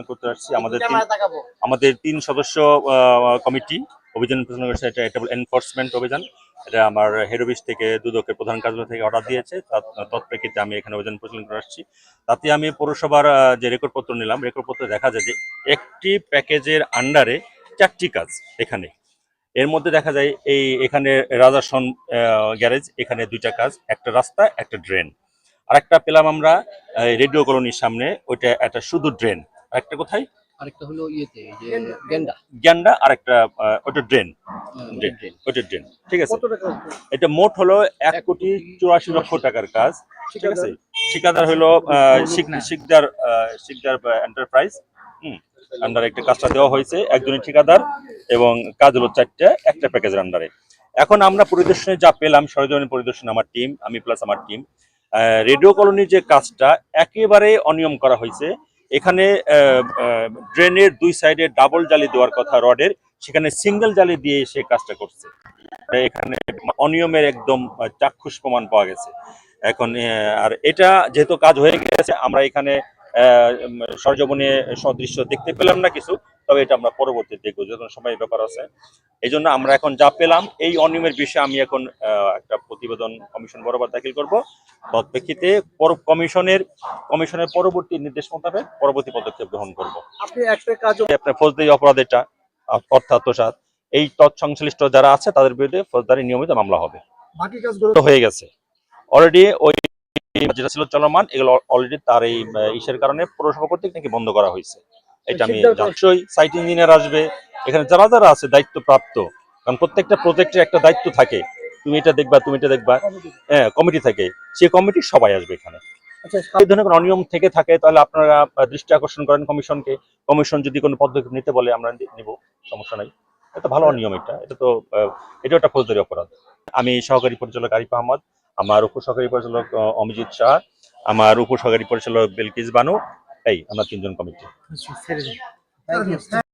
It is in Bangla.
পরিচালনা করতে আসছি। আমাদের তিন- আমাদের তিন সদস্য কমিটি অভিযান এটা এটা এনফোর্সমেন্ট অভিযান। এটা আমার হেড অফিস থেকে দুদকের প্রধান কার্যালয় থেকে অর্ডার দিয়েছে। তার তৎপ্রেক্ষিতে আমি এখানে অভিযান পরিচালনা করে আসছি। তাতে আমি পৌরসভার যে রেকর্ডপত্র নিলাম রেকর্ডপত্রে দেখা যায় যে একটি প্যাকেজের আন্ডারে চারটি কাজ এখানে। এর মধ্যে দেখা যায় এই এখানে রাজাসন গ্যারেজ এখানে দুইটা কাজ একটা রাস্তা একটা ড্রেন আরেকটা পেলাম আমরা রেডিও কলোনির সামনে ওইটা একটা শুধু ড্রেন আরেকটা কোথায়? আরেকটা হলো ইয়েতে যে গেন্ডা গ্যান্ডা আরেকটা ওটা ড্রেন। Drain drain. ড্রেন। ঠিক আছে। এটা মোট হলো এক কোটি চুরাশি লক্ষ টাকার কাজ। ঠিক আছে? ঠিকাদার। হলো শিকদার শিকদার এন্টারপ্রাইজ হুম। আন্ডারে একটা কাজটা দেওয়া হয়েছে একজনই ঠিকাদার এবং কাজ হলো চারটে একটা প্যাকেজের আন্ডারে এখন আমরা পরিদর্শনে যা পেলাম সরজমিন পরিদর্শন আমার টিম আমি প্লাস আমার টিম রেডিও কলোনির যে কাজটা একেবারে অনিয়ম করা হয়েছে। এখানে ড্রেনের দুই সাইডে ডাবল জালি দেওয়ার কথা রডের সেখানে সিঙ্গেল জালি দিয়ে সে কাজটা করছে। এখানে অনিয়মের একদম চাক্ষুষ প্রমাণ পাওয়া গেছে। এখন আর এটা যেহেতু কাজ হয়ে গেছে আমরা এখানে উম, সদৃশ্য দেখতে পেলাম না কিছু তবে এটা আমরা পরবর্তীতে দেখব যখন সময় ব্যাপার আছে। এই জন্য আমরা এখন যা পেলাম এই অনিয়মের বিষয়ে আমি এখন একটা প্রতিবেদন কমিশন বরাবর দাখিল করব। তৎপ্রেক্ষিতে কমিশনের কমিশনের পরবর্তী নির্দেশ মোতাবেক পরবর্তী পদক্ষেপ গ্রহণ করব। আপনি একটা কাজ আপনার ফৌজদারি অপরাধ এটা অর্থাৎ এই তৎসংশ্লিষ্ট যারা আছে তাদের বিরুদ্ধে ফৌজদারি নিয়মিত মামলা হবে। বাকি কাজগুলো হয়ে গেছে। অলরেডি ওই যেটা ছিল চলমান এগুলো অলরেডি তার এই ইসের কারণে পৌরসভা কর্তৃক নাকি বন্ধ করা হয়েছে। এটা আমি অবশ্যই সাইট ইঞ্জিনিয়ার আসবে। এখানে যারা যারা আছে দায়িত্ব প্রাপ্ত কারণ প্রত্যেকটা প্রজেক্টের একটা দায়িত্ব থাকে। তুমি এটা দেখবা তুমি এটা দেখবা। হ্যাঁ কমিটি থাকে। সেই কমিটি সবাই আসবে এখানে। আচ্ছা এই ধরনের অনিয়ম থেকে থাকে তাহলে আপনারা দৃষ্টি আকর্ষণ করেন কমিশনকে। কমিশন যদি কোনো পদক্ষেপ নিতে বলে আমরা নিব। সমস্যা নাই। এটা ভালো অনিয়ম এটা। এটা তো এটা একটা ফৌজদারি অপরাধ। আমি সহকারী পরিচালক আরিফ আহমদ আমার উপসহকারী পরিচালক অমিজিৎ শাহ আমার উপসহকারী পরিচালক বিলকিস বানু এই আমরা তিনজন কমিটি